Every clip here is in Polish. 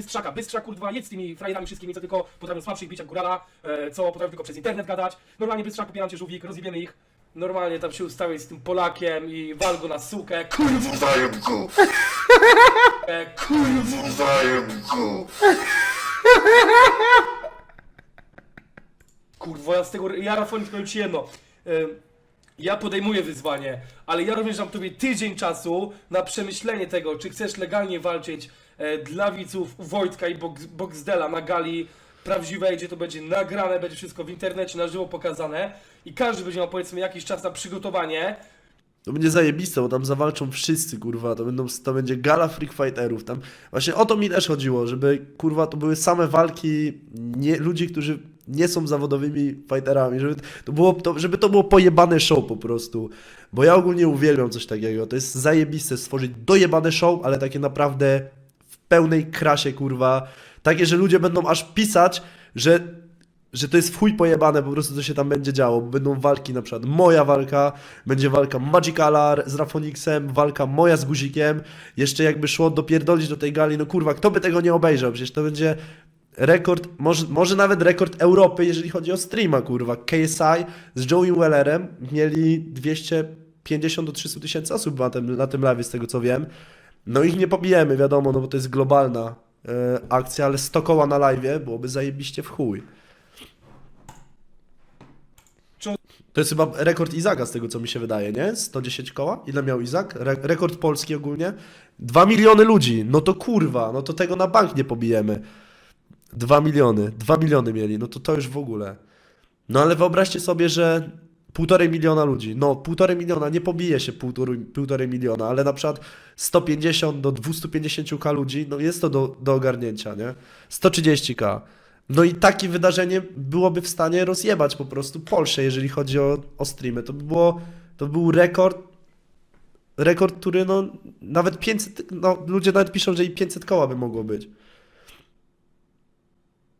Bystrzaka. Bystrzak, kurwa, jedz z tymi frajerami wszystkimi, co tylko potrafią słabszych bić jak górala, e, co potrafią tylko przez internet gadać. Normalnie Bystrzak, popieram cię, żółwik, rozjebiemy ich. Normalnie tam się ustawić z tym Polakiem i wal go na sukę. Kurwa, Zajebku, e, kurwa. zajebku. Kurwa, ja z tego, ja Rafonik powiem ci jedno. Ym, Ja podejmuję wyzwanie, ale ja również dam tobie tydzień czasu na przemyślenie tego, czy chcesz legalnie walczyć e, dla widzów Wojtka i Box, Boxdela na gali prawdziwej, gdzie to będzie nagrane, będzie wszystko w internecie na żywo pokazane i każdy będzie miał powiedzmy jakiś czas na przygotowanie. To będzie zajebiste, bo tam zawalczą wszyscy, kurwa, to, będą, to będzie gala freak fighterów, tam właśnie o to mi też chodziło, żeby, kurwa, to były same walki nie, ludzi, którzy nie są zawodowymi fighterami, żeby to, było, to, żeby to było pojebane show po prostu, bo ja ogólnie uwielbiam coś takiego, to jest zajebiste stworzyć dojebane show, ale takie naprawdę pełnej krasie, kurwa, takie, że ludzie będą aż pisać, że że to jest w chuj pojebane po prostu, co się tam będzie działo. Będą walki, na przykład moja walka, będzie walka Magicalar z Rafonixem, walka moja z Guzikiem. Jeszcze jakby szło dopierdolić do tej gali, no kurwa, kto by tego nie obejrzał? Przecież to będzie rekord, może, może nawet rekord Europy, jeżeli chodzi o streama, kurwa. KSI z Joey Wellerem mieli 250 do 300 tysięcy osób na tym, na tym live, z tego co wiem. No ich nie pobijemy, wiadomo, no bo to jest globalna e, akcja, ale 100 koła na live byłoby zajebiście w chuj. To jest chyba rekord Izaka z tego, co mi się wydaje, nie? 110 koła? Ile miał Izak? Re rekord polski ogólnie? 2 miliony ludzi. No to kurwa, no to tego na bank nie pobijemy. 2 miliony. 2 miliony mieli, no to to już w ogóle. No ale wyobraźcie sobie, że półtorej miliona ludzi. No, półtorej miliona, nie pobije się półtorej, półtorej miliona, ale na przykład 150 do 250k ludzi, no jest to do, do ogarnięcia, nie? 130k. No i takie wydarzenie byłoby w stanie rozjebać po prostu Polskę, jeżeli chodzi o, o streamy. To by było, to był rekord, rekord, który no nawet 500, no ludzie nawet piszą, że i 500 koła by mogło być.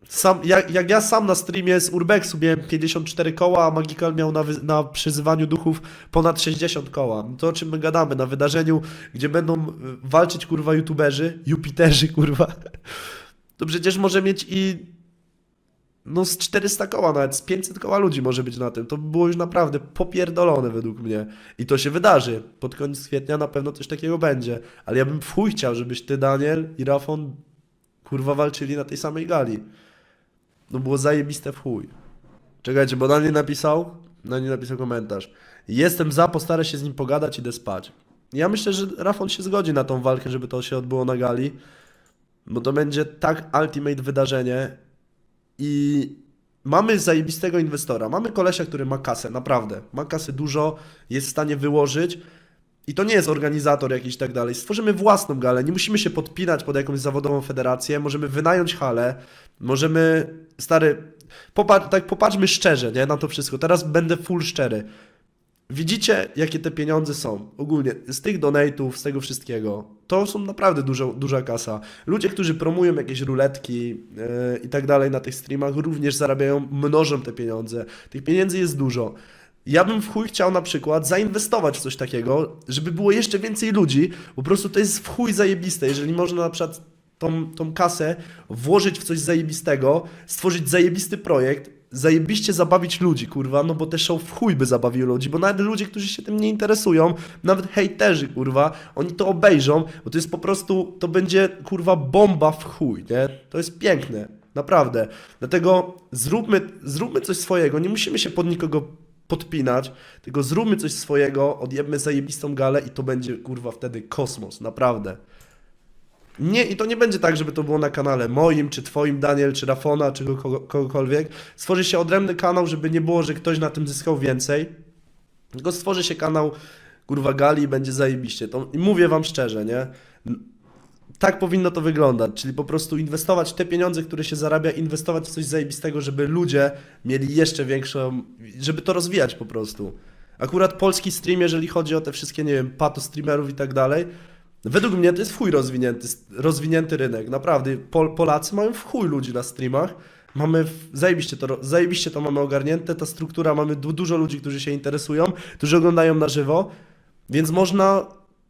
Sam, jak, jak ja sam na streamie z Urbexu miałem 54 koła, a Magical miał na, wy, na przyzywaniu duchów ponad 60 koła. No To o czym my gadamy? Na wydarzeniu, gdzie będą y, walczyć kurwa youtuberzy, Jupiterzy kurwa, to przecież może mieć i no z 400 koła nawet, z 500 koła ludzi może być na tym. To by było już naprawdę popierdolone według mnie. I to się wydarzy. Pod koniec kwietnia na pewno coś takiego będzie. Ale ja bym w chuj chciał, żebyś ty, Daniel i Rafon kurwa walczyli na tej samej gali. No było zajebiste w chuj. Czekajcie, bo Daniel napisał, Daniel napisał komentarz. Jestem za, postarę się z nim pogadać, idę spać. Ja myślę, że Rafon się zgodzi na tą walkę, żeby to się odbyło na gali. Bo to będzie tak ultimate wydarzenie, i mamy zajebistego inwestora. Mamy kolesia, który ma kasę, naprawdę. Ma kasę dużo, jest w stanie wyłożyć. I to nie jest organizator jakiś tak dalej. Stworzymy własną galę. Nie musimy się podpinać pod jakąś zawodową federację. Możemy wynająć halę. Możemy, stary, tak popatrzmy szczerze nie, na to wszystko. Teraz będę full szczery. Widzicie, jakie te pieniądze są ogólnie z tych donate'ów, z tego wszystkiego. To są naprawdę dużo, duża kasa. Ludzie, którzy promują jakieś ruletki yy, i tak dalej na tych streamach, również zarabiają, mnożą te pieniądze. Tych pieniędzy jest dużo. Ja bym w chuj chciał na przykład zainwestować w coś takiego, żeby było jeszcze więcej ludzi. Po prostu to jest w chuj zajebiste. Jeżeli można na przykład tą, tą kasę włożyć w coś zajebistego, stworzyć zajebisty projekt, zajebiście zabawić ludzi, kurwa, no bo te show w chuj by zabawił ludzi, bo nawet ludzie, którzy się tym nie interesują, nawet hejterzy, kurwa, oni to obejrzą, bo to jest po prostu, to będzie, kurwa, bomba w chuj, nie? To jest piękne, naprawdę. Dlatego zróbmy, zróbmy coś swojego, nie musimy się pod nikogo podpinać, tylko zróbmy coś swojego, odjebmy zajebistą galę i to będzie, kurwa, wtedy kosmos, naprawdę. Nie, i to nie będzie tak, żeby to było na kanale moim, czy twoim, Daniel, czy Rafona, czy kogo, kogokolwiek. Stworzy się odrębny kanał, żeby nie było, że ktoś na tym zyskał więcej. Tylko stworzy się kanał, kurwa, gali i będzie zajebiście. To, I mówię wam szczerze, nie? Tak powinno to wyglądać, czyli po prostu inwestować te pieniądze, które się zarabia, inwestować w coś zajebistego, żeby ludzie mieli jeszcze większą, żeby to rozwijać po prostu. Akurat polski stream, jeżeli chodzi o te wszystkie, nie wiem, pato streamerów i tak dalej, Według mnie to jest w chuj rozwinięty, rozwinięty rynek, naprawdę. Pol, Polacy mają w chuj ludzi na streamach. Mamy, w, zajebiście, to, zajebiście to mamy ogarnięte, ta struktura, mamy du, dużo ludzi, którzy się interesują, którzy oglądają na żywo, więc można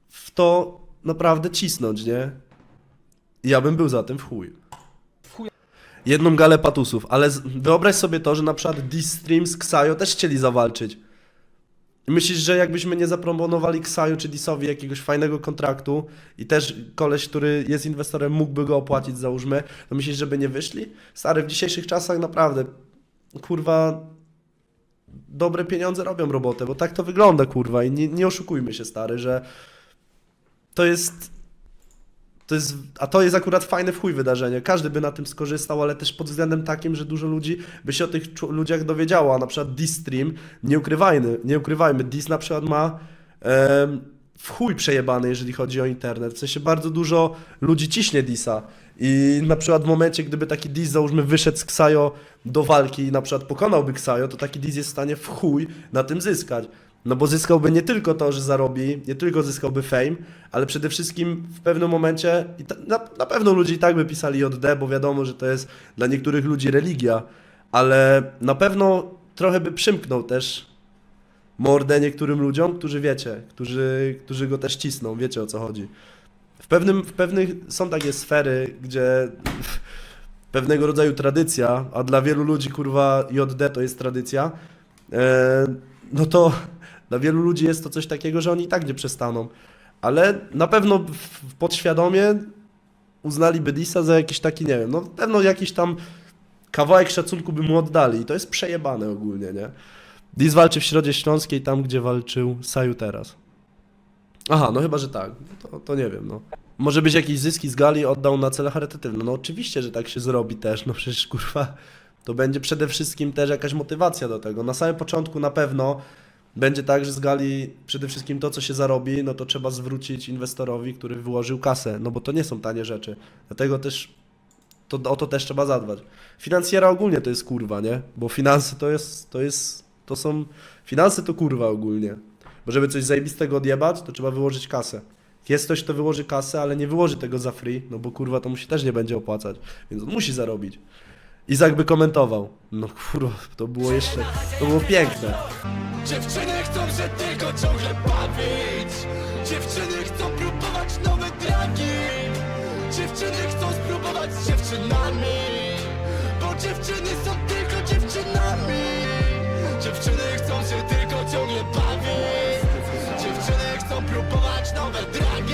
w to naprawdę cisnąć, nie? Ja bym był za tym w chuj. Jedną galę patusów, ale z, wyobraź sobie to, że na przykład D-Stream z Xayo też chcieli zawalczyć. Myślisz, że jakbyśmy nie zaproponowali Xayo czy Disowi jakiegoś fajnego kontraktu i też koleś, który jest inwestorem, mógłby go opłacić, załóżmy, to myślisz, żeby nie wyszli? Stary, w dzisiejszych czasach naprawdę, kurwa, dobre pieniądze robią robotę, bo tak to wygląda, kurwa, i nie, nie oszukujmy się, stary, że to jest, to jest, a to jest akurat fajne w chuj wydarzenie, każdy by na tym skorzystał, ale też pod względem takim, że dużo ludzi by się o tych ludziach dowiedziało, a na przykład Dis-Stream, nie ukrywajmy, nie ukrywajmy, Dis na przykład ma em, w chuj przejebany, jeżeli chodzi o internet, w sensie bardzo dużo ludzi ciśnie Disa. I na przykład w momencie, gdyby taki Dis, załóżmy, wyszedł z Xayo do walki i na przykład pokonałby Xayo, to taki Dis jest w stanie w chuj na tym zyskać. No bo zyskałby nie tylko to, że zarobi, nie tylko zyskałby fame, ale przede wszystkim w pewnym momencie, na, na pewno ludzie i tak by pisali JD, bo wiadomo, że to jest dla niektórych ludzi religia, ale na pewno trochę by przymknął też mordę niektórym ludziom, którzy wiecie, którzy, którzy go też cisną, wiecie o co chodzi. W, pewnym, w pewnych są takie sfery, gdzie pewnego rodzaju tradycja, a dla wielu ludzi kurwa JD to jest tradycja, e, no to dla wielu ludzi jest to coś takiego, że oni i tak nie przestaną. Ale na pewno w- podświadomie uznaliby Disa za jakiś taki, nie wiem, no na pewno jakiś tam kawałek szacunku by mu oddali i to jest przejebane ogólnie, nie? Dis walczy w Środzie Śląskiej, tam gdzie walczył Saju teraz. Aha, no chyba, że tak. To, to nie wiem, no. Może być jakieś zyski z gali oddał na cele charytatywne. No oczywiście, że tak się zrobi też, no przecież kurwa, to będzie przede wszystkim też jakaś motywacja do tego. Na samym początku na pewno będzie tak, że z gali przede wszystkim to, co się zarobi, no to trzeba zwrócić inwestorowi, który wyłożył kasę, no bo to nie są tanie rzeczy. Dlatego też to, o to też trzeba zadbać. Finansjera ogólnie to jest kurwa, nie? Bo finanse to jest, to jest, to są, finanse to kurwa ogólnie. Bo żeby coś zajebistego odjebać, to trzeba wyłożyć kasę. Jest ktoś, kto wyłoży kasę, ale nie wyłoży tego za free, no bo kurwa to mu się też nie będzie opłacać, więc on musi zarobić. Izak by komentował. No kurwa, to było jeszcze, to było piękne. Dziewczyny chcą się tylko ciągle bawić. Dziewczyny chcą próbować nowe dragi. Dziewczyny chcą spróbować z dziewczynami. Bo dziewczyny są tylko dziewczynami. Dziewczyny chcą się tylko ciągle bawić. Dziewczyny chcą próbować nowe dragi